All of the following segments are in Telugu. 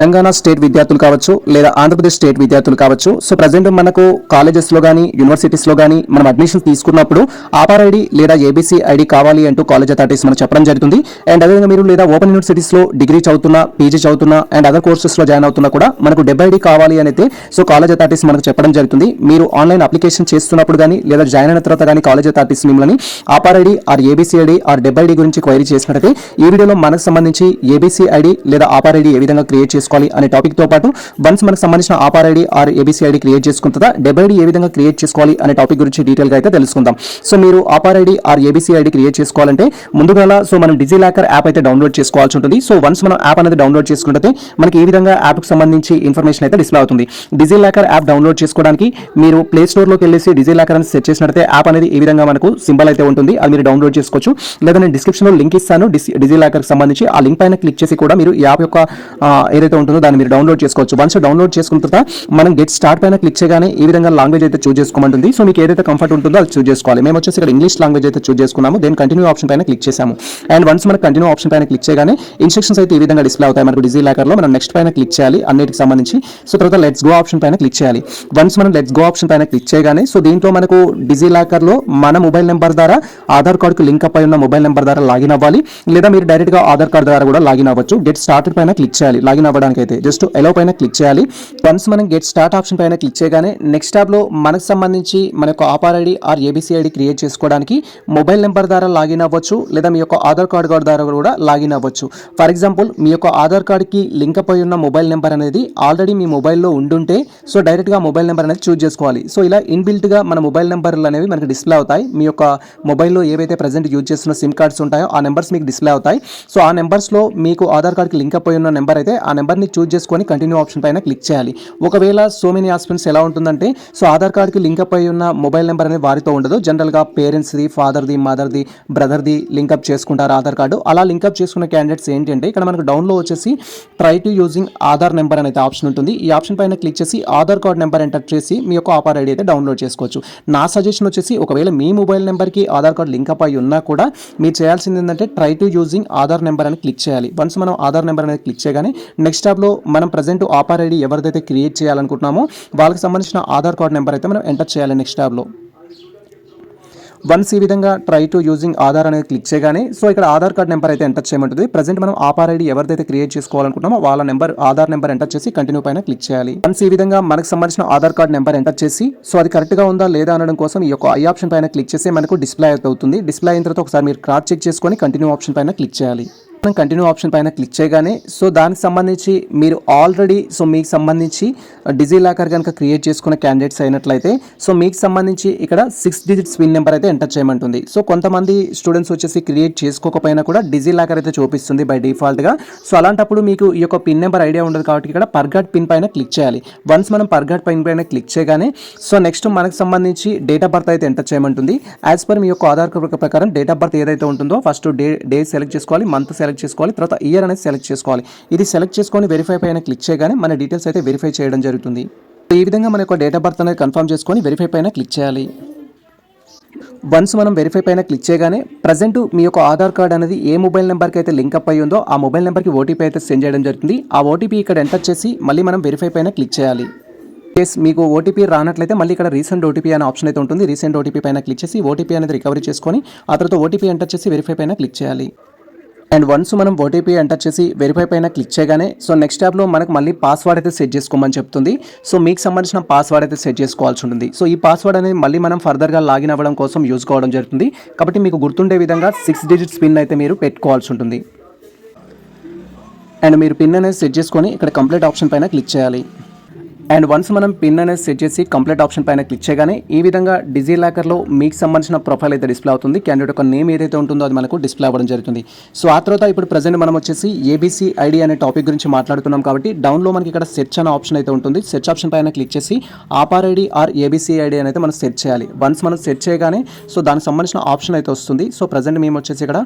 తెలంగాణ స్టేట్ విద్యార్థులు కావచ్చు లేదా ఆంధ్రప్రదేశ్ స్టేట్ విద్యార్థులు కావచ్చు. సో ప్రజెంట్ మనకు కాలేజెస్లో కానీ యూనివర్సిటీస్లో కానీ మనం అడ్మిషన్ తీసుకున్నప్పుడు ఆపార్ ఐడి లేదా ఏబీసీ ఐడి కావాలి అంటూ కాలేజ్ అథారిటీస్ మనం చెప్పడం జరుగుతుంది. అండ్ అదేవిధంగా మీరు లేదా ఓపెన్ యూనివర్సిటీస్లో డిగ్రీ చదువుతున్నా పీజీ చదువుతున్నా అండ్ అదర్ కోర్సెస్లో జాయిన్ అవుతున్నా కూడా మనకు డెబ్బై ఐడి కావాలి అనేది సో కాలేజ్ అథారిటీస్ మనకు చెప్పడం జరుగుతుంది. మీరు ఆన్లైన్ అప్లికేషన్ చేస్తున్నప్పుడు కానీ లేదా జాయిన్ అయిన తర్వాత కానీ కాలేజ్ అథారిటీస్ మిమ్మల్ని APAAR ID or ABC ID or డెబ్బై ఐడి గురించి క్వైరీ చేసినట్టయితే ఈ వీడియోలో మనకు సంబంధించి ఏబీసీ ఐడి లేదా ఆపార్ ఐడి ఏ విధంగా క్రియేట్ చేసుకోవాలి అనే టాపిక్తో పాటు వన్స్ మనకు సంబంధించిన APAAR ID or ABC ID create చేసుకుంటుందా? డెబ్బై ఐడి ఏ విధంగా క్రియేట్ చేసుకోవాలి అనే టాపిక్ గురించి డీటెయిల్గా అయితే తెలుసుకుందాం. సో మీరు APAAR ID or ABC ID create చేసుకోవాలంటే ముందుగా సో మనం డిజీ లాకర్ యాప్ అయితే డౌన్లోడ్ చేసుకోవాల్సి ఉంటుంది. సో వన్స్ మనం యాప్ అనేది డౌన్లోడ్ చేసుకుంటే మనకి ఏ విధంగా యాప్కి సంబంధించి ఇన్ఫర్మేషన్ అయితే డిస్ప్లే అవుతుంది. డిజీ లాకర్ యాప్ డౌన్లోడ్ చేసుకోవడానికి మీరు ప్లే స్టోర్లోకి వెళ్ళేసి డిజీ లాకర్ అని సెట్ చేసినట్లయితే యాప్ అనేది ఈ విధంగా మనకు సింబల్ అయితే ఉంటుంది అది మీరు డౌన్లోడ్ చేసుకోవచ్చు. లేదా నేను డిస్క్రిప్షన్లో లింక్ ఇస్తాను డిజీ లాకర్కి సంబంధించి ఆ లింక్ పైన క్లిక్ చేసి కూడా మీరు యాప్ యొక్క ఏదైతే ఉంటుందో దాన్ని మీరు డౌన్లోడ్ చేసుకోవచ్చు. వన్స్ డౌన్లోడ్ చేసుకున్న తర్వాత మనం గెట్ స్టార్ట్ పైన క్లిక్ చేయగానే ఈ విధంగా లాంగ్వేజ్ అయితే చూస్ చేసుకోమంటుంది. సో మీకు ఏదైతే కంఫర్ట్ ఉంటుందో అది చూస్ చేసుకోవాలి. మేము వచ్చేసి ఇక్కడ ఇంగ్లీష్ లాంగ్వేజ్ అయితే చూస్ చేసుకున్నాము. దెన్ కంటిన్యూ ఆప్షన్ పైన క్లిక్ చేసాము అండ్ వన్స్ మనకు కంటిన్యూ ఆప్షన్ పైన క్లిక్ చేయగానే ఇన్స్ట్రక్షన్స్ అయితే ఈ విధంగా డిస్ప్లే అవుతాయి. మనకు డిజీ లాకర్లో మనం నెక్స్ట్ పైన క్లిక్ చేయాలి అన్నిటికి సంబంధించి. సో తర్వాత లెట్స్ గో ఆప్షన్ పైన క్లిక్ చేయాలి. వన్స్ మనం లెట్స్ గో ఆప్షన్ పైన క్లిక్ చేయగానే సో దీంట్లో మనకు డిజీ లాకర్లో మన మొబైల్ నెంబర్ ద్వారా ఆధార్ కార్డుకు లింక్ అప్ అయి ఉన్న మొబైల్ నెంబర్ ద్వారా లాగిన్ అవ్వాలి. లేదా మీరు డైరెక్ట్గా ఆధార్ కార్డ్ ద్వారా కూడా లాగిన్ అవ్వచ్చు. గెట్ స్టార్టెడ్ పైన క్లిక్ చేయాలి. లాగిన్ అవ్వడానికి అయితే జస్ట్ ఎలో పైన క్లిక్ చేయాలి. వన్స్ మనం గెట్ స్టార్ట్ ఆప్షన్ పైన క్లిక్ చేయగానే నెక్స్ట్ ట్యాబ్లో మనకు సంబంధించి మన యొక్క APAAR ID or ABC ID create చేసుకోవడానికి మొబైల్ నెంబర్ ద్వారా లాగిన్ అవ్వచ్చు. లేదా మీ యొక్క ఆధార్ కార్డ్ ద్వారా కూడా లాగిన్ అవ్వచ్చు. ఫర్ ఎగ్జాంపుల్ మీ యొక్క ఆధార్ కార్డ్కి లింక్ అయి ఉన్న మొబైల్ నెంబర్ అనేది ఆల్రెడీ మీ మొబైల్లో ఉండుంటే సో డైరెక్ట్గా మొబైల్ నెంబర్ అనేది చూస్ చేసుకోవాలి. సో ఇలా ఇన్బిల్ట్గా మన మొబైల్ నెంబర్లు అనేవి మనకి డిస్ప్లే అవుతాయి. మీ యొక్క మొబైల్లో ఏవైతే ప్రజెంట్ యూజ్ చేస్తున్న సిమ్ కార్డ్స్ ఉంటాయో ఆ నెంబర్స్ మీకు డిస్ప్లే అవుతాయి. సో ఆ నెంబర్స్లో మీకు ఆధార్ కార్డ్కి లింక్ అయి ఉన్న నెంబర్ అయితే ఆ నెంబర్ని చూజ్ చేసుకొని కంటిన్యూ ఆప్షన్ పైన క్లిక్ చేయాలి. ఒకవేళ సో మెనీ ఆప్షన్స్ ఎలా ఉంటుందంటే సో ఆధార్ కార్డ్కి లింక్ అప్ అయి ఉన్న మొబైల్ నెంబర్ అనేది వారితో ఉండదు. జనరల్గా పేరెంట్స్ది ఫాదర్ది మదర్ది బ్రదర్ది లింకప్ చేసుకుంటారు ఆధార్ కార్డు. అలా లింకప్ చేసుకున్న క్యాండిడేట్స్ ఏంటంటే ఇక్కడ మనకు డౌన్లో వచ్చేసి try to using Aadhaar number అనేది ఆప్షన్ ఉంటుంది. ఈ ఆప్షన్ పైన క్లిక్ చేసి ఆధార్ కార్డ్ నెంబర్ ఎంటర్ చేసి మీ యొక్క ఆపార్ ఐడి అయితే డౌన్లోడ్ చేసుకోవచ్చు. నా సజెషన్ వచ్చేసి ఒకవేళ మీ మొబైల్ నెంబర్కి ఆధార్ కార్డ్ లింక్ అప్ అయి ఉన్నా కూడా మీరు చేయాల్సింది ఏంటంటే try to using Aadhaar number అని క్లిక్ చేయాలి. వన్స్ మనం ఆధార్ నెంబర్ అనేది క్లిక్ చేయగానే నెక్స్ట్ ట్యాబ్లో మనం ప్రజెంట్ ఆపార్ ఐడి ఎవరిదైతే క్రియేట్ చేయాలనుకుంటున్నామో వాళ్ళకి సంబంధించిన ఆధార్ కార్డ్ నెంబర్ అయితే మనం ఎంటర్ చేయాలి నెక్స్ట్ ట్యాబ్లో వన్స్ ఈ విధంగా ట్రై టు యూజింగ్ ఆధార్ అనేది క్లిక్ చేయగానే సో ఇక్కడ ఆధార్ కార్డ్ నెంబర్ అయితే ఎంటర్ చేయమంటుంది. ప్రజెంట్ మనం ఆపార్ ఐడి ఎవరిదైతే క్రియేట్ చేసుకోవాలనుకుంటున్నామో వాళ్ళ నెంబర్ ఆధార్ నెంబర్ ఎంటర్ చేసి కంటిన్యూ పైన క్లిక్ చేయాలి. వన్స్ ఈ విధంగా మనకు సంబంధించిన ఆధార్ కార్డ్ నెంబర్ ఎంటర్ చేసి సో అది కరెక్ట్గా ఉందా లేదా అనడం కోసం ఈ యొక్క ఐ ఆప్షన్ పైన క్లిక్ చేసి మనకు డిస్ప్లే అవుతుంది. డిస్ప్లే అయిన తర్వాత ఒకసారి మీరు క్రాస్ చెక్ చేసుకొని కంటిన్యూ ఆప్షన్ పైన క్లిక్ చేయాలి. మనం కంటిన్యూ ఆప్షన్ పైన క్లిక్ చేయగానే సో దానికి సంబంధించి మీరు ఆల్రెడీ సో మీకు సంబంధించి uh, డిజీ లాకర్ కనుక క్రియేట్ చేసుకున్న క్యాండిడేట్స్ అయినట్లయితే సో మీకు సంబంధించి ఇక్కడ సిక్స్ డిజిట్స్ పిన్ నెంబర్ అయితే ఎంటర్ చేయమంటుంది. సో కొంతమంది స్టూడెంట్స్ వచ్చేసి క్రియేట్ చేసుకోకపోయినా కూడా డిజీ లాకర్ అయితే చూపిస్తుంది బై డిఫాల్ట్గా సో అలాంటప్పుడు మీకు ఈ యొక్క పిన్ నెంబర్ ఐడియా ఉండదు కాబట్టి ఇక్కడ పర్గాట్ పిన్ పైన క్లిక్ చేయాలి. వన్స్ మనం పర్గాట్ పిన్ పైన క్లిక్ చేయగానే సో నెక్స్ట్ మనకు సంబంధించి డేట్ ఆఫ్ బర్త్ అయితే ఎంటర్ చేయమంటుంది. యాజ్ పర్ మీ యొక్క ఆధార్ కార్డ్ ప్రకారం డేట్ ఆఫ్ బర్త్ ఏదైతే ఉంటుందో ఫస్ట్ డే డే సెలెక్ట్ చేసుకోవాలి మంత్ సెలెక్ట్ సెలెక్ట్ చేసుకోవాలి. తర్వాత ఇయర్ అనేది సెలెక్ట్ చేసుకోవాలి. ఇది సెలెక్ట్ చేసుకొని వెరిఫై పైన క్లిక్ చేయగానే మన డీటెయిల్స్ అయితే వెరిఫై చేయడం జరుగుతుంది. ఈ విధంగా మన యొక్క డేట్ ఆఫ్ బర్త్ అనేది కన్ఫర్మ్ చేసుకొని వెరిఫై పైన క్లిక్ చేయాలి. వన్స్ మనం వెరిఫై పైన క్లిక్ చేయగానే ప్రజెంట్ మీ యొక్క ఆధార్ కార్డ్ అనేది ఏ మొబైల్ నెంబర్కి అయితే లింక్ అప్ అయి ఉందో ఆ మొబైల్ నెంబర్కి ఓటీపీ అయితే సెండ్ చేయడం జరుగుతుంది. ఆ ఓటీపీ ఇక్కడ ఎంటర్ చేసి మళ్ళీ మనం వెరిఫై పైన క్లిక్ చేయాలి. కేస్ మీకు ఓటీపీ రానట్లయితే మళ్ళీ ఇక్కడ రీసెంట్ ఓటీపీ అనే ఆప్షన్ అయితే ఉంటుంది. రీసెంట్ ఓటీపీ పైన క్లిక్ చేసి ఓటీపీ అనేది రికవరీ చేసుకొని ఆ తర్వాత ఓటీపీ ఎంటర్ చేసి వెరిఫై పైన క్లిక్ చేయాలి. అండ్ వన్స్ మనం ఓటీపీ ఎంటర్ చేసి వెరిఫై పైన క్లిక్ చేయగానే సో నెక్స్ట్ ట్యాబ్లో మనకు మళ్ళీ పాస్వర్డ్ అయితే సెట్ చేసుకోమని చెప్తుంది. సో మీకు సంబంధించిన పాస్వర్డ్ అయితే సెట్ చేసుకోవాల్సి ఉంటుంది. సో ఈ పాస్వర్డ్ అనేది మళ్ళీ మనం ఫర్దర్గా లాగిన్ అవ్వడం కోసం యూజ్ కావడం జరుగుతుంది. కాబట్టి మీకు గుర్తుండే విధంగా సిక్స్ డిజిట్స్ పిన్ అయితే మీరు పెట్టుకోవాల్సి ఉంటుంది. అండ్ మీరు పిన్ అనేది సెట్ చేసుకొని ఇక్కడ కంప్లీట్ ఆప్షన్ పైన క్లిక్ చేయాలి. అండ్ వన్స్ మనం పిన్ అనేది సెట్ చేసి కంప్లీట్ ఆప్షన్ పైన క్లిక్ చేయగానే ఈ విధంగా డిజీ లాకర్లో మీకు సంబంధించిన ప్రొఫైల్ అయితే డిస్ప్లే అవుతుంది. క్యాండిడేట్ యొక్క నేమ్ ఏదైతే ఉంటుందో అది మనకు డిస్ప్లే అవ్వడం జరుగుతుంది. సో ఆ తర్వాత ఇప్పుడు ప్రజెంట్ మనం వచ్చేసి ఏబీసీ ఐడి అనే టాపిక్ గురించి మాట్లాడుతున్నాం కాబట్టి డౌన్లో మనకి ఇక్కడ సెర్చ్ అనే ఆప్షన్ అయితే ఉంటుంది. సెర్చ్ ఆప్షన్ పైన క్లిక్ చేసి APAAR ID or ABC ID అనేది మనం సెర్చ్ చేయాలి. వన్స్ మనం సెర్చ్ చేయగానే సో దానికి సంబంధించిన ఆప్షన్ అయితే వస్తుంది. సో ప్రజెంట్ మేము వచ్చేసి ఇక్కడ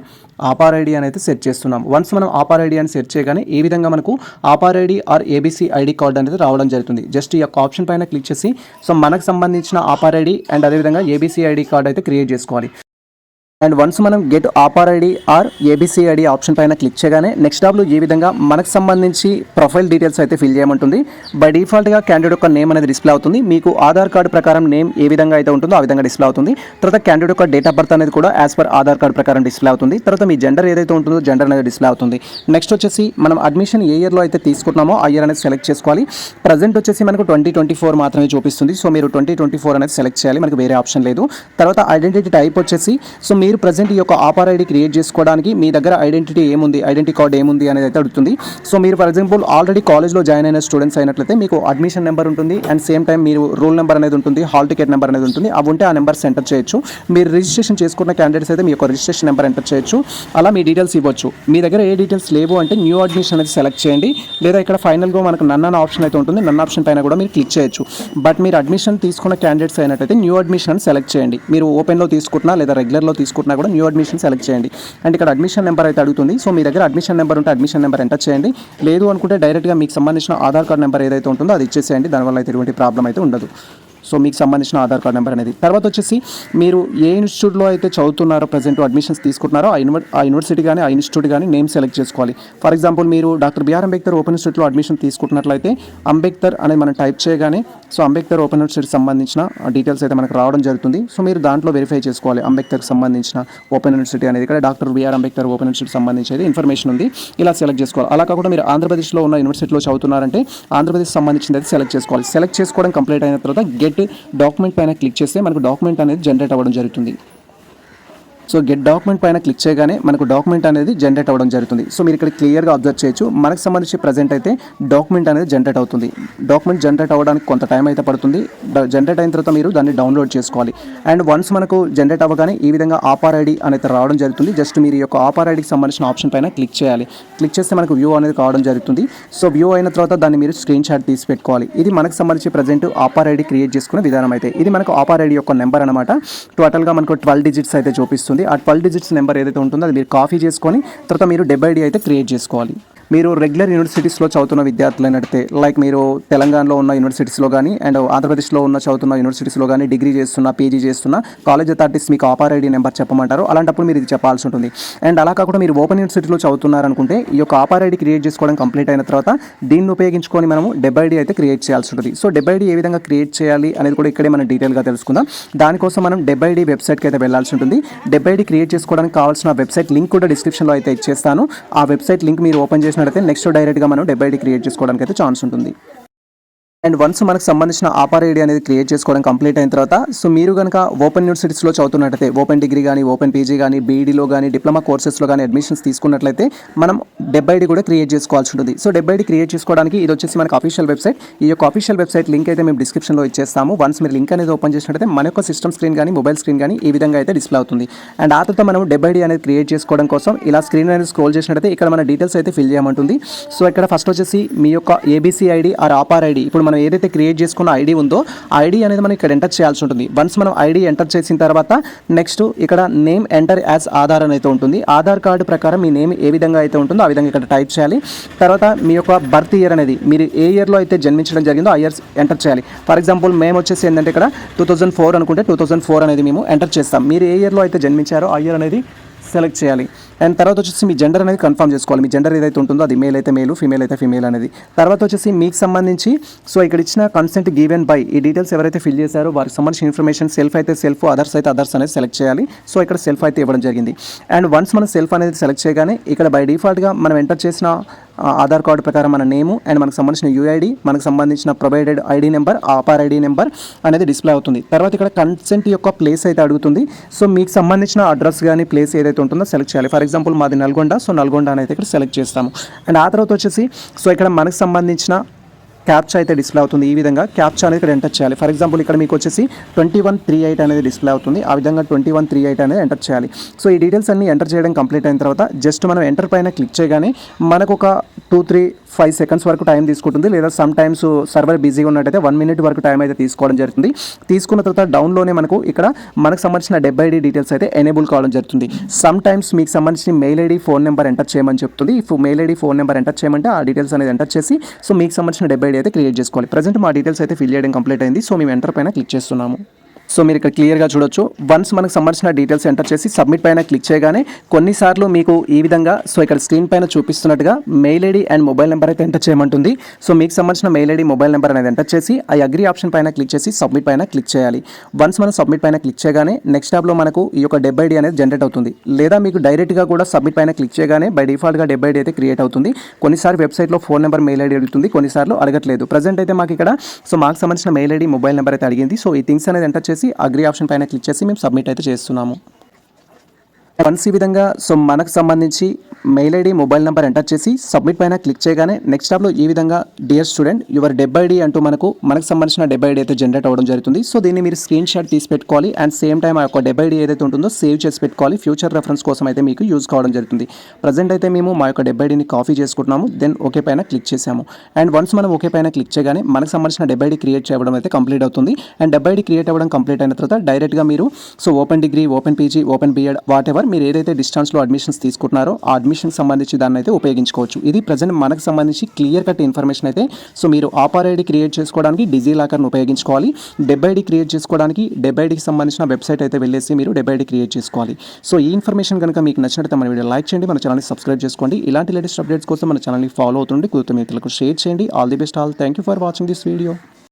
ఆపార్ ఐడి అని అయితే సెర్చ్ చేస్తున్నాం. వన్స్ మనం ఆపార్ ఐడి అని సెర్చ్ చేయగానే ఈ విధంగా మనకు APAAR ID or ABC ID card అనేది రావడం జరుగుతుంది. జస్ట్ ఈ యొక్క ఆప్షన్ పైన క్లిక్ చేసి సో మనకు సంబంధించిన ఆపార్ ఐడి అండ్ అదేవిధంగా ఏబీసీ ఐడి కార్డ్ అయితే క్రియేట్ చేసుకోవాలి. అండ్ వన్స్ మనం get APAAR ID or ABC ID option పైన క్లిక్ చేయగానే నెక్స్ట్ టాబ్లో ఈ విధంగా మనకు సంబంధించి ప్రొఫైల్ డీటెయిల్స్ అయితే ఫిల్ చేయమంటుంది. బై డిఫాల్ట్గా క్యాండిడేట్ యొక్క నేమ్ అనేది డిస్ప్లే అవుతుంది. మీకు ఆధార్ కార్డు ప్రకారం నేమ్ ఏ విధంగా అయితే ఉంటుందో ఆ విధంగా డిస్ప్లే అవుతుంది. తర్వాత క్యాండిడేట్ యొక్క డేట్ ఆఫ్ బర్త్ అనేది కూడా యాజ్ పర్ ఆధార్ కార్డు ప్రకారం డిస్ప్లే అవుతుంది. తర్వాత మీ జెండర్ ఏదైతే ఉంటుందో జెండర్ అనేది డిస్ప్లే అవుతుంది. నెక్స్ట్ వచ్చేసి మనం అడ్మిషన్ ఏ ఇయర్లో అయితే తీసుకుంటున్నామో ఆ ఇయర్ అనేది సెలెక్ట్ చేసుకోవాలి. ప్రజెంట్ వచ్చేసి మనకు ట్వంటీ ట్వంటీ ఫోర్ మాత్రమే చూపిస్తుంది. సో మీరు ట్వంటీ ట్వంటీ ఫోర్ అనేది సెలెక్ట్ చేయాలి. మనకు వేరే ఆప్షన్ లేదు. తర్వాత ఐడెంటిటీ టైప్ వచ్చేసి సో మీరు ప్రజెంట్ ఈ యొక్క ఆపార్ ఐడి క్రియేట్ చేసుకోవడానికి మీ దగ్గర ఐడెంటిటీ ఏముంది? ఐడెంటిటీ కార్డ్ ఏముంది అనేది అయితే అడుగుతుంది. సో మీరు ఫర్ ఎగ్జాంపుల్ ఆల్రెడీ కాలేజ్లో జాయిన్ అయిన స్టూడెంట్స్ అయినట్లయితే మీకు అడ్మిషన్ నెంబర్ ఉంటుంది. అండ్ సేమ్ టైం మీరు రూల్ నెంబర్ అనేది ఉంటుంది హాల్ టికెట్ నెంబర్ అనేది ఉంటుంది. అవి ఉంటే ఆ నెంబర్స్ ఎంటర్ చేయొచ్చు. మీరు రిజిస్ట్రేషన్ చేసుకున్న క్యాండిడేట్స్ అయితే మీ యొక్క రిజిస్ట్రేషన్ నెంబర్ ఎంటర్ చేయొచ్చు. అలా మీ డీటెయిల్స్ ఇవ్వచ్చు. మీ దగ్గర ఏ డీటెయిల్స్ లేవు అంటే న్యూ అడ్మిషన్ అనేది సెలెక్ట్ చేయండి. లేదా ఇక్కడ ఫైనల్గా మనకు నన్ అన్న ఆప్షన్ అయితే ఉంటుంది. నన్ ఆప్షన్ పైన కూడా మీరు క్లిక్ చేయొచ్చు. బట్ మీరు అడ్మిషన్ తీసుకున్న క్యాండిడేట్స్ అయినట్లయితే న్యూ అడ్మిషన్ సెలెక్ట్ చేయండి. మీరు ఓపెన్లో తీసుకుంటున్నా లేదా రెగ్యులర్లో తీసుకుంటున్నా కూడా న్యూ అడ్మిషన్ సెలెక్ట్ చేయండి. అండ్ ఇక్కడ అడ్మిషన్ నెంబర్ అయితే అడుగుతుంది. సో మీ దగ్గర అడ్మిషన్ నెంబర్ ఉంటే అడ్మిషన్ నెంబర్ ఎంటర్ చేయండి. లేదు అనుకుంటే డైరెక్ట్గా మీకు సంబంధించిన ఆధార్ కార్డ్ నెంబర్ ఏదైతే ఉంటుందో అది ఇచ్చేసేయండి. దానివల్ల అయితే ఎటువంటి ప్రాబ్లం అయితే ఉండదు. సో మీకు సంబంధించిన ఆధార్ కార్డ్ నెంబర్ అనేది. తర్వాత వచ్చేసి మీరు ఏ ఇన్స్టిట్యూట్లో అయితే చదువుతున్నారో ప్రజెంట్ అడ్మిషన్స్ తీసుకుంటున్నారో ఆ యూనివర్ ఆ యూనివర్సిటీ కానీ ఆ ఇన్స్టిట్యూట్ కానీ నేమ్ సెలెక్ట్ చేసుకోవాలి. ఫర్ ఎగ్జాంపుల్ మీరు doctor B R Ambedkar open ఇన్స్టిట్యూట్లో అడ్మిషన్ తీసుకుంటున్నట్లయితే అంబేద్కర్ అనేది మనం టైప్ చేయగానే సో అంబేద్కర్ ఓపెన్ యూనివర్సిటీకి సంబంధించిన డీటెయిల్స్ అయితే మనకు రావడం జరుగుతుంది. సో మీరు దాంట్లో వెరిఫై చేసుకోవాలి అంబేద్కర్కి సంబంధించిన ఓపెన్ యూనివర్సిటీ అనేది. ఇక్కడ డాక్టర్ బిఆర్ అంబేద్కర్ ఓపెన్ యూనివర్సిటీకి సంబంధించి ఇన్ఫర్మేషన్ ఉంది. ఇలా సెలెక్ట్ చేసుకోవాలి. అలా కాకుండా మీరు ఆంధ్రప్రదేశ్లో ఉన్న యూనివర్సిటీలో చదువుతున్నారంటే ఆంధ్రప్రదేశ్ సంబంధించినది సెలెక్ట్ చేసుకోవాలి. సెలెక్ట్ చేసుకోవడం కంప్లీట్ అయిన తర్వాత గెట్ డాక్యుమెంట్ పైన క్లిక్ చేస్తే మనకు డాక్యుమెంట్ అనేది జనరేట్ అవ్వడం జరుగుతుంది. సో గెట్ డాక్యుమెంట్ పైన క్లిక్ చేయగానే మనకు డాక్యుమెంట్ అనేది జనరేట్ అవ్వడం జరుగుతుంది. సో మీరు ఇక్కడ క్లియర్గా అబ్జర్వ్ చేయొచ్చు. మనకు సంబంధించి ప్రజెంట్ అయితే డాక్యుమెంట్ అనేది జనరేట్ అవుతుంది. డాక్యుమెంట్ జనరేట్ అవ్వడానికి కొంత టైం అయితే పడుతుంది. జనరేట్ అయిన తర్వాత మీరు దాన్ని డౌన్లోడ్ చేసుకోవాలి. అండ్ వన్స్ మనకు జనరేట్ అవ్వగానే ఈ విధంగా ఆపార్ ఐడి అనేది రావడం జరుగుతుంది. జస్ట్ మీరు ఈ యొక్క ఆపార్ ఐడికి సంబంధించిన ఆప్షన్ పైన క్లిక్ చేయాలి. క్లిక్ చేస్తే మనకు వ్యూ అనేది కావడం జరుగుతుంది. సో వ్యూ అయిన తర్వాత దాన్ని మీరు స్క్రీన్ షాట్ తీసి పెట్టుకోవాలి. ఇది మనకు సంబంధించి ప్రజెంట్ ఆపార్ ఐడి క్రియేట్ చేసుకునే విధానం అయితే. ఇది మనకు ఆపార్ ఐడి యొక్క నెంబర్ అనమాట టోటల్గా మనకు ట్వెల్వ్ డిజిట్స్ అయితే చూపిస్తుంది. ఆ ట్వెల్వ్ డిజిట్స్ నెంబర్ ఏదైతే ఉంటుందో అది మీరు కాఫీ చేసుకొని తర్వాత మీరు డెబ్బై ఐడి అయితే క్రియేట్ చేసుకోవాలి. మీరు రెగ్యులర్ యూనివర్సిటీస్లో చదువుతున్న విద్యార్థులు అయినట్టే లైక్ మీరు తెలంగాణలో ఉన్న యూనివర్సిటీస్లో కానీ అండ్ ఆంధ్రప్రదేశ్లో ఉన్న చదువుతున్న యూనివర్సిటీస్లో కానీ డిగ్రీ చేస్తున్న పీజీ చేస్తున్న కాలేజ్ అథారిటీస్ మీకు ఆపర్ ఐడి నెంబర్ చెప్పమంటారు. అలాంటప్పుడు మీరు ఇది చెప్పాల్సి ఉంటుంది. అండ్ అలా కాకుండా మీరు ఓపెన్ యూనివర్సిటీలో చదువుతున్నారనుకుంటే ఈ యొక్క ఆపర్ ఐడి క్రియేట్ చేసుకోవడం కంప్లీట్ అయిన తర్వాత దీన్ని ఉపయోగించుకొని మనము డెబ్బై ఐడి అయితే క్రియేట్ చేయాల్సి ఉంటుంది. సో డెబ్బై ఐడి ఏ విధంగా క్రియేట్ చేయాలి అనేది కూడా ఇక్కడే మనం డీటెయిల్గా తెలుసుకుందాం. దానికోసం మనం డెబ్బై ఐడి వెబ్సైట్కి అయితే వెళ్ళాల్సి ఉంటుంది. వెబ్ ఐడి క్రియేట్ చేసుకోవడానికి కావాల్సిన వెబ్సైట్ లింక్ కూడా డిస్క్రిప్షన్లో అయితే ఇచ్చేస్తాను. ఆ వెబ్సైట్ లింక్ మీరు ఓపెన్ చేసినట్టయితే నెక్స్ట్ డైరెక్ట్గా మనం డెబ్ ఐడి క్రియేట్ చేసుకోవడానికి అయితే ఛాన్స్ ఉంటుంది. అండ్ వన్స్ మనకు సంబంధించిన ఆపార్ ఐడి అనేది క్రియేట్ చేసుకోవడం కంప్లీట్ అయిన తర్వాత సో మీరు కనుక ఓపెన్ యూనివర్సిటీస్లో చదువుతున్నట్లయితే ఓపెన్ డిగ్రీ కానీ ఓపెన్ పీజీ కానీ బీఈడీలో కానీ డిప్లొమా కోర్సెస్లో కానీ అడ్మిషన్స్ తీసుకున్నట్లయితే మనం డెబ్బై ఐడి కూడా క్రియేట్ చేసుకోవాల్సి ఉంటుంది. సో డెబ్బై ఐడి క్రియేట్ చేసుకోవడానికి ఇది వచ్చేసి మనకు అఫీషియల్ వెబ్సైట్ ఈ యొక్క అఫీషియల్ వెబ్సైట్ లింక్ అయితే మేము డిస్క్రిప్షన్లో ఇచ్చేస్తాము. వన్స్ మీరు లింక్ అనేది ఓపెన్ చేసినట్లయితే మన యొక్క సిస్టమ్ స్క్రీన్ కానీ మొబైల్ స్క్రీన్ కానీ ఈ విధంగా అయితే డిస్ప్లే అవుతుంది. అండ్ ఆ తర్వాత మనం డెబ్బై ఐడి అనేది క్రియేట్ చేసుకోవడం కోసం ఇలా స్క్రీన్ అనేది స్క్రోల్ చేసినట్లయితే ఇక్కడ మన డీటెయిల్స్ అయితే ఫిల్ చేయమంటుంది. సో ఇక్కడ ఫస్ట్ వచ్చేసి మీ యొక్క ABC ID or APAAR ID. ఇప్పుడు మనం ఏదైతే క్రియేట్ చేసుకున్న ఐడి ఉందో ఐడి అనేది మనం ఇక్కడ ఎంటర్ చేయాల్సి ఉంటుంది. వన్స్ మనం ఐడి ఎంటర్ చేసిన తర్వాత నెక్స్ట్ ఇక్కడ నేమ్ ఎంటర్ యాజ్ ఆధార్ అని అయితే ఉంటుంది. ఆధార్ కార్డు ప్రకారం మీ నేమ్ ఏ విధంగా అయితే ఉంటుందో ఆ విధంగా ఇక్కడ టైప్ చేయాలి. తర్వాత మీ యొక్క బర్త్ ఇయర్ అనేది మీరు ఏ ఇయర్లో అయితే జన్మించడం జరిగిందో ఆ ఇయర్స్ ఎంటర్ చేయాలి. ఫర్ ఎగ్జాంపుల్ మేము వచ్చేసి ఏంటంటే ఇక్కడ టూ థౌసండ్ ఫోర్ అనుకుంటే టూ థౌసండ్ ఫోర్ అనేది మేము ఎంటర్ చేస్తాం. మీరు ఏ ఇయర్లో అయితే జన్మించారో ఆ ఇయర్ అనేది సెలెక్ట్ చేయాలి. అండ్ తర్వాత వచ్చేసి మీ జెండర్ అనేది కన్ఫర్మ్ చేసుకోవాలి. మీ జెండర్ ఏదైతే ఉంటుందో అది మేల్ అయితే మేలు ఫీమేల్ అయితే ఫీమేల్ అనేది. తర్వాత వచ్చేసి మీకు సంబంధించి సో ఇక్కడ ఇచ్చిన కన్సెంట్ గివెన్ బై ఈ డీటెయిల్స్ ఎవరైతే ఫిల్ చేశారో వారికి సంబంధించిన ఇన్ఫర్మేషన్ సెల్ఫ్ అయితే సెల్ఫ్ అదర్స్ అయితే అదర్స్ అనేది సెలెక్ట్ చేయాలి. సో ఇక్కడ సెల్ఫ్ అయితే ఇవ్వడం జరిగింది. అండ్ వన్స్ మనం సెల్ఫ్ అనేది సెలెక్ట్ చేయగానే ఇక్కడ బై డిఫాల్ట్గా మనం ఎంటర్ చేసిన ఆధార్ కార్డు ప్రకారం మన నేము అండ్ మనకు సంబంధించిన యూఐడి మనకు సంబంధించిన provided ID number APAAR ID number అనేది డిస్ప్లే అవుతుంది. తర్వాత ఇక్కడ కన్సెంట్ యొక్క ప్లేస్ అయితే అడుగుతుంది. సో మీకు సంబంధించిన అడ్రస్ కానీ ప్లేస్ ఏదైతే ఉంటుందో సెలెక్ట్ చేయాలి. ఫర్ ఎగ్జాంపుల్ మాది నల్గొండ సో నల్గొండ అనేది ఇక్కడ సెలెక్ట్ చేస్తాము. అండ్ ఆ తర్వాత వచ్చేసి సో ఇక్కడ మనకు సంబంధించిన క్యాప్చా అయితే డిస్ప్లే అవుతుంది. ఈ విధంగా క్యాప్చా అనేది ఇక్కడ ఎంటర్ చేయాలి. ఫర్ ఎగ్జాంపుల్ ఇక్కడ మీకు వచ్చేసి ట్వంటీ వన్ త్రీ ఎయిట్ అనేది డిస్ప్లే అవుతుంది. ఆ విధంగా ట్వంటీ వన్ త్రీ ఎయిట్ అనేది ఎంటర్ చేయాలి. సో ఈ డీటెయిల్స్ అన్ని ఎంటర్ చేయడం కంప్లీట్ అయిన తర్వాత జస్ట్ మనం ఎంటర్ పైన క్లిక్ చేయగానే మనకు ఒక టూ త్రీ ఫైవ్ సెకండ్స్ వరకు టైం తీసుకుంటుంది. లేదా సమ్ టైమ్స్ సర్వర్ బిజీగా ఉన్నట్టయితే వన్ మినిట్ వరకు టైం అయితే తీసుకోవడం జరుగుతుంది. తీసుకున్న తర్వాత డౌన్లోనే మనకు ఇక్కడ మనకు సంబంధించిన డెబ్బై ఐడి డీటెయిల్స్ అయితే ఎనేబుల్ కావడం జరుగుతుంది. సమ్ టైమ్స్ మీకు సంబంధించిన mail ID phone number enter చేయమని చెప్తుంది. If mail ID phone number enter చేయమంటే ఆ డీటెయిల్స్ అనేది ఎంటర్ చేసి సో మీకు సంబంధించిన డెబ్బై ఐడి అయితే క్రియేట్ చేసుకోవాలి. ప్రజెంట్ మా డీటెయిల్స్ అయితే ఫిల్ చేయడం కంప్లీట్ అయింది. సో మేము ఎంటర్ పైన క్లిక్ చేస్తున్నాము. సో మీరు ఇక్కడ క్లియర్గా చూడొచ్చు. వన్స్ మనకు సంబంధించిన డీటెయిల్స్ ఎంటర్ చేసి సబ్మిట్ పైన క్లిక్ చేయగానే కొన్నిసార్లు మీకు ఈ విధంగా సో ఇక్కడ స్క్రీన్ పైన చూపిస్తున్నట్టుగా mail ID and mobile number అయితే ఎంటర్ చేయమంటుంది. సో మీకు సంబంధించిన మెయిల్ ఐడి మొబైల్ నెంబర్ అనేది ఎంటర్ చేసి ఆ అగ్రి ఆప్షన్ పైన క్లిక్ చేసి సబ్మిట్ పైన క్లిక్ చేయాలి. వన్స్ మనం సబ్మిట్ పైన క్లిక్ చేయగానే నెక్స్ట్ ట్యాబ్లో మనకు ఈ యొక్క డెబ్ ఐడి అనేది జనరేట్ అవుతుంది. లేదా మీకు డైరెక్ట్గా కూడా సబ్మిట్ పైన క్లిక్ చేయగానే బై డిఫాల్ట్గా డెబ్ ఐడి అయితే క్రియేట్ అవుతుంది. కొన్నిసార్లు వెబ్సైట్లో ఫోన్ నెంబర్ మెయిల్ ఐడి అడుగుతుంది కొన్నిసార్లు అడగట్లేదు. ప్రజెంట్ అయితే మాకు ఇక్కడ సో మాకు సంబంధించిన మెయిల్ ఐడి మొబైల్ నెంబర్ అయితే అడిగింది. సో ఈ థింగ్స్ అనేది ఎంటర్ చేసి అగ్రి ఆప్షన్ పైన క్లిక్ చేసి మేము సబ్మిట్ అయితే చేస్తున్నాము. వన్స్ ఈ విధంగా సో మనకు సంబంధించి mail ID mobile number enter చేసి సబ్మిట్ పైన క్లిక్ చేయగానే నెక్స్ట్ టాబ్లో ఈ విధంగా డియర్ స్టూడెంట్ యువర్ డెబ్బై ఐడి అంటూ మనకు మనకు సంబంధించిన డెబ్బై ఐడి అయితే జనరేట్ అవ్వడం జరుగుతుంది. సో దీన్ని మీరు స్క్రీన్ షాట్ తీసి పెట్టుకోవాలి. అండ్ సేమ్ టైం ఆ యొక్క డెబ్బై ఐడి ఏదైతే ఉంటుందో సేవ్ చేసి పెట్టుకోవాలి. ఫ్యూచర్ రెఫరెన్స్ కోసం అయితే మీకు యూజ్ కావడం జరుగుతుంది. ప్రజెంట్ అయితే మేము మా యొక్క డెబ్బై ఐడిని కాపీ చేసుకుంటున్నాము. దెన్ ఓకే పైన క్లిక్ చేసాము. అండ్ వన్స్ మనం ఓకే పైన క్లిక్ చేయగానే మనకు సంబంధించిన డెబ్బై ఐడి క్రియేట్ చేయడం అయితే కంప్లీట్ అవుతుంది. అండ్ డెబ్బై ఐడి క్రియేట్ అవ్వడం కంప్లీట్ అయిన తర్వాత డైరెక్ట్గా మీరు so open degree open PG open B Ed whatever మీరు ఏదైతే డిస్టెన్స్లో అడ్మిషన్స్ తీసుకుంటున్నారో ఆ అడ్మిషన్కి సంబంధించి దాన్ని అయితే ఉపయోగించుకోవచ్చు. ఇది ప్రజెంట్ మనకు సంబంధించి క్లియర్ కట్ ఇన్ఫర్మేషన్ అయితే సో మీరు ఆపర్ ఐడి క్రియేట్ చేసుకోవడానికి డిజీ లాకర్ను ఉపయోగించుకోవాలి. డెబ్బై ఐడి క్రియేట్ చేసుకోవడానికి డెబ్బై ఐడికి సంబంధించిన వెబ్సైట్ అయితే వెళ్ళేసి మీరు డెబ్బై ఐడి క్రియేట్ చేసుకోవాలి. సో ఈ ఇన్ఫర్మేషన్ కనుక మీకు నచ్చినట్లయితే మన వీడియో లైక్ చేయండి మన ఛానల్ని సబ్స్క్రైబ్ చేసుకోండి. ఇలాంటి లేటెస్ట్ అప్డేట్స్ కోసం మన ఛానల్ని ఫాలో అవుతుండి కుదురు మిత్రులకు షేర్ చేయండి. All the best all thank you for watching this video